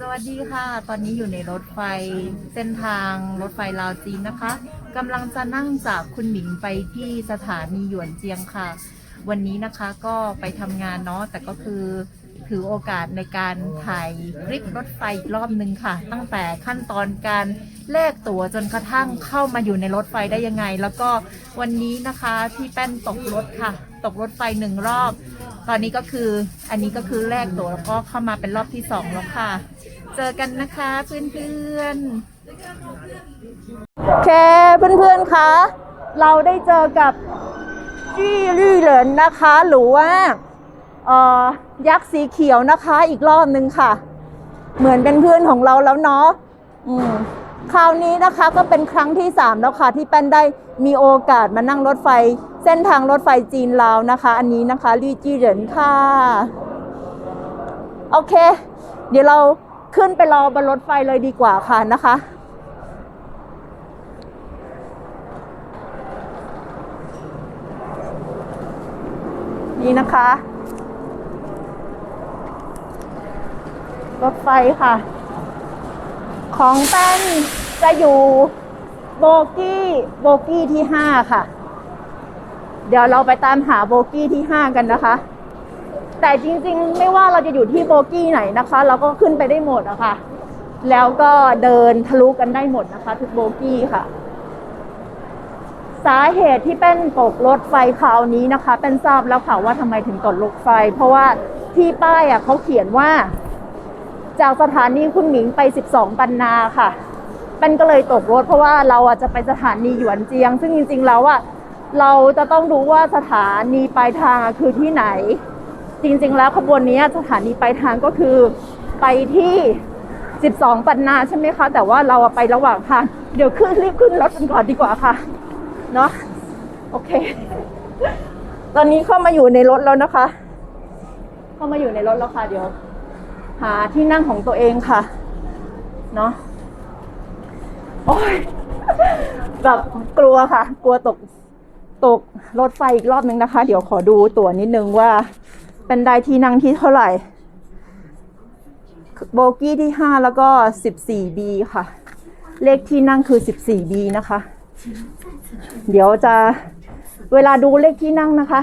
สวัสดีค่ะ ตอนนี้อยู่ในรถไฟเส้นทางรถไฟลาวจีนนะคะกำลังจะนั่งจากคุณหมิงไปที่สถานีหยวนเจียงค่ะ วันนี้นะคะก็ไปทำงานเนาะแต่ก็คือถือโอกาสในการถ่ายคลิปรถไฟอีกรอบหนึ่งค่ะ ตั้งแต่ขั้นตอนการแลกตั๋วจนกระทั่งเข้ามาอยู่ในรถไฟได้ยังไง แล้วก็วันนี้นะคะที่แป้นตกรถค่ะ ตกรถไฟหนึ่งรอบ ตอนนี้ก็คืออันนี้ก็คือแลกตัวแล้วก็เข้ามาเป็นรอบที่สองแล้วค่ะ เจอกันนะคะเพื่อนๆแค่เพื่อนๆคะเราได้เจอกับจี้ลี่เหรินนะคะ หรือว่าเอ่อยักษ์สีเขียวนะคะอีกรอบนึงค่ะ เหมือนเป็นเพื่อนของเราแล้วเนาะอืมคราวนี้นะคะก็เป็นครั้งที่สามแล้วค่ะ ที่แป้นได้มีโอกาสมานั่งรถไฟ เส้นทางรถไฟจีนลาวนะคะ อันนี้นะคะลี่จี้เหรินค่ะ โอเค เดี๋ยวเราขึ้นไปรอบนรถไฟเลยดีกว่าค่ะนะคะนี่นะคะ รถไฟค่ะ ของแป้นจะอยู่โบกี้โบกี้ที่ห้าค่ะ เดี๋ยวเราไปตามหาโบกี้ที่ห้ากันนะคะ แต่จริงๆ ไม่ว่าเราจะอยู่ที่โบกี้ไหนนะคะ เราก็ขึ้นไปได้หมดอะค่ะ แล้วก็เดินทะลุกันได้หมดนะคะ ทุกโบกี้ค่ะ สาเหตุที่เป็นตกรถไฟคราวนี้นะคะ เป็นทราบแล้วค่ะว่าทำไมถึงตกรถไฟ เพราะว่าที่ป้ายอะเขาเขียนว่า จากสถานีคุณหมิงไป 12 ปันนาค่ะเป็นก็เลยตกรถเพราะว่าเราอะจะไปสถานีหยวนเจียง ซึ่งจริงๆแล้วอะ เราจะต้องรู้ว่าสถานีปลายทางคือที่ไหน จริงๆแล้วขบวนนี้สถานีปลายทางก็คือไปที่ 12 ปันนาใช่ไหมคะ แต่ว่าเราไประหว่างทางเดี๋ยวขึ้นรีบขึ้นรถกันก่อนดีกว่าค่ะ เนาะโอเค ตอนนี้เข้ามาอยู่ในรถแล้วนะคะ เข้ามาอยู่ในรถแล้วค่ะเดี๋ยว หาที่นั่งของตัวเองค่ะ เนาะโอ้ยแบบกลัวค่ะ กลัวตก ตกรถไฟอีกรอบนึงนะคะ เดี๋ยวขอดูตั๋วนิดนึงว่า เป็นได้ที่นั่งที่เท่าไหร่โบกี้ที่ห้าแล้วก็ 14B ค่ะ เลขที่นั่งคือ 14B นะคะ เดี๋ยวจะเวลาดูเลขที่นั่งนะคะ